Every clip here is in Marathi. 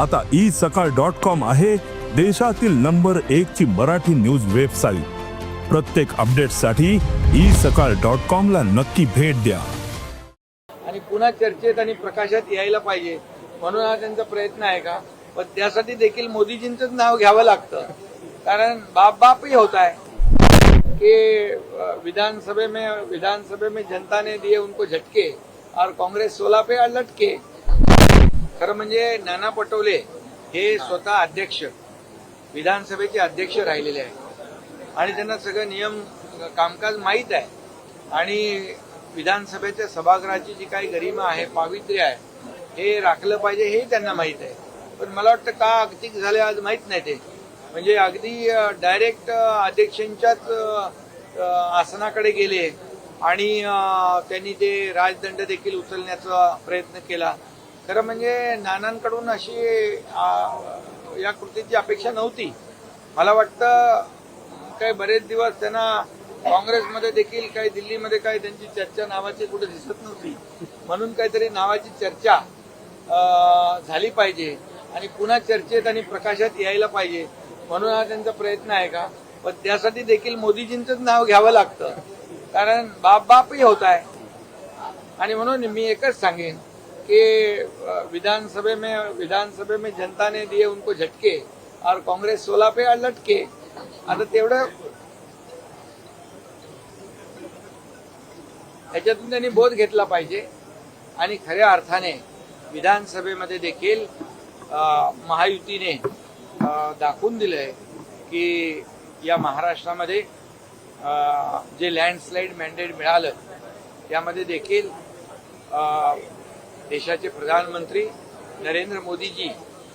आता ई सकाळ डॉट कॉम आहे देशातील नंबर एक ची मराठी न्यूज वेबसाईट. प्रत्येक अपडेटसाठी ई सकाळ डॉट कॉम ला नक्की भेट द्या. आणि पुन्हा चर्चेत आणि प्रकाशात यायला पाहिजे. म्हणून हा त्यांचा प्रयत्न आहे का? पण त्यासाठी देखील मोदीजींचंच नाव घ्यावं लागतं. कारण बाप बापही होत आहे. कि विधानसभे में विधानसभे में जनता ने दिए उनको झटके. और कांग्रेस सोला पे लटके. खरं म्हणजे नाना पटोले हे स्वतः अध्यक्ष विधानसभेचे अध्यक्ष राहिलेले आहेत. आणि त्यांना सगळं नियम कामकाज माहीत आहे. आणि विधानसभेच्या सभागृहाची जी काही गरिमा आहे पावित्र्य आहे हे राखलं पाहिजे हे त्यांना माहीत आहे. पण मला वाटतं का अगदी झाले आज माहीत नाही ते. म्हणजे अगदी डायरेक्ट अध्यक्षांच्याच आसनाकडे गेले आणि त्यांनी ते राजदंड देखील उचलण्याचा प्रयत्न केला. खरं म्हणजे नानांकडून अशी या कृतीची अपेक्षा नव्हती. मला वाटतं काही बरेच दिवस त्यांना काँग्रेसमध्ये देखील काही दिल्लीमध्ये काही त्यांची चर्चा नावाची कुठे दिसत नव्हती. म्हणून काहीतरी नावाची चर्चा झाली पाहिजे आणि पुन्हा चर्चेत आणि प्रकाशात यायला पाहिजे. म्हणून हा त्यांचा प्रयत्न आहे का? पण त्यासाठी देखील मोदीजींचंच नाव घ्यावं लागतं. कारण बाप बापही होत आहे. आणि म्हणून मी एकच सांगेन कि विधानसभा विधानसभे में विधानसभे में जनता ने दिए उनको झटके और कांग्रेस सोलह पे लटके। आता तेवढं याच्यातून त्यांनी बोध घेतला पाहिजे आणि खऱ्या अर्थाने विधानसभेमध्ये देखील महायुतीने दाखवून दिलंय की या महाराष्ट्रामध्ये जे लँडस्लाईड मॅन्डेट मिळालं त्यामध्ये देखील देशाचे प्रधानमंत्री नरेंद्र मोदीजी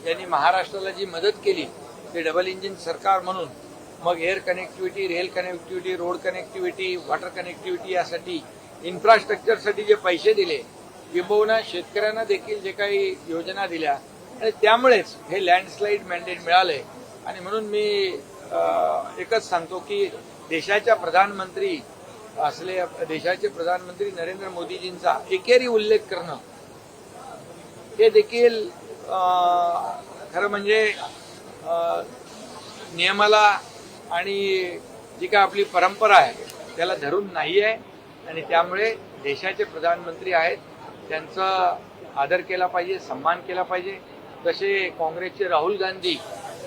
यांनी महाराष्ट्राला जी मदत केली ते डबल इंजिन सरकार म्हणून मग air connectivity rail connectivity road connectivity water connectivity यासाठी इन्फ्रास्ट्रक्चरसाठी जे पैसे दिले किंबहुना शेतकऱ्यांना देखील जे काही योजना दिल्या आणि त्यामुळेच हे लँडस्लाईड मॅन्डेट मिळाले. आणि म्हणून मी एकच सांगतो की देशाच्या प्रधानमंत्री असले देशाचे प्रधानमंत्री नरेंद्र मोदीजींचा एकेरी उल्लेख करणं हे देखील खरं म्हणजे नियमाला आणि जी काय आपली परंपरा आहे त्याला धरून नाही आहे. आणि त्यामुळे देशाचे प्रधानमंत्री आहेत त्यांचा आदर केला पाहिजे सन्मान केला पाहिजे. तसे काँग्रेसचे राहुल गांधी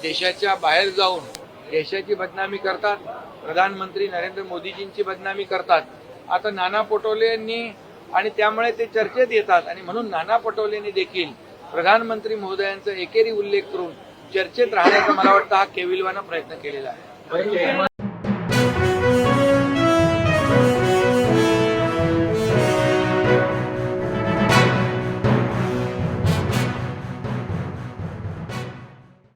देशाच्या बाहेर जाऊन देशाची बदनामी करतात. प्रधानमंत्री नरेंद्र मोदीजींची बदनामी करतात. आता नाना पटोलेंनी आणि त्यामुळे ते चर्चेत येतात. आणि म्हणून नाना पटोलेंनी देखील प्रधानमंत्री महोदयांचा एकेरी उल्लेख करून चर्चेत राहण्याचा मला वाटतं हा केविलवाना प्रयत्न केलेला आहे.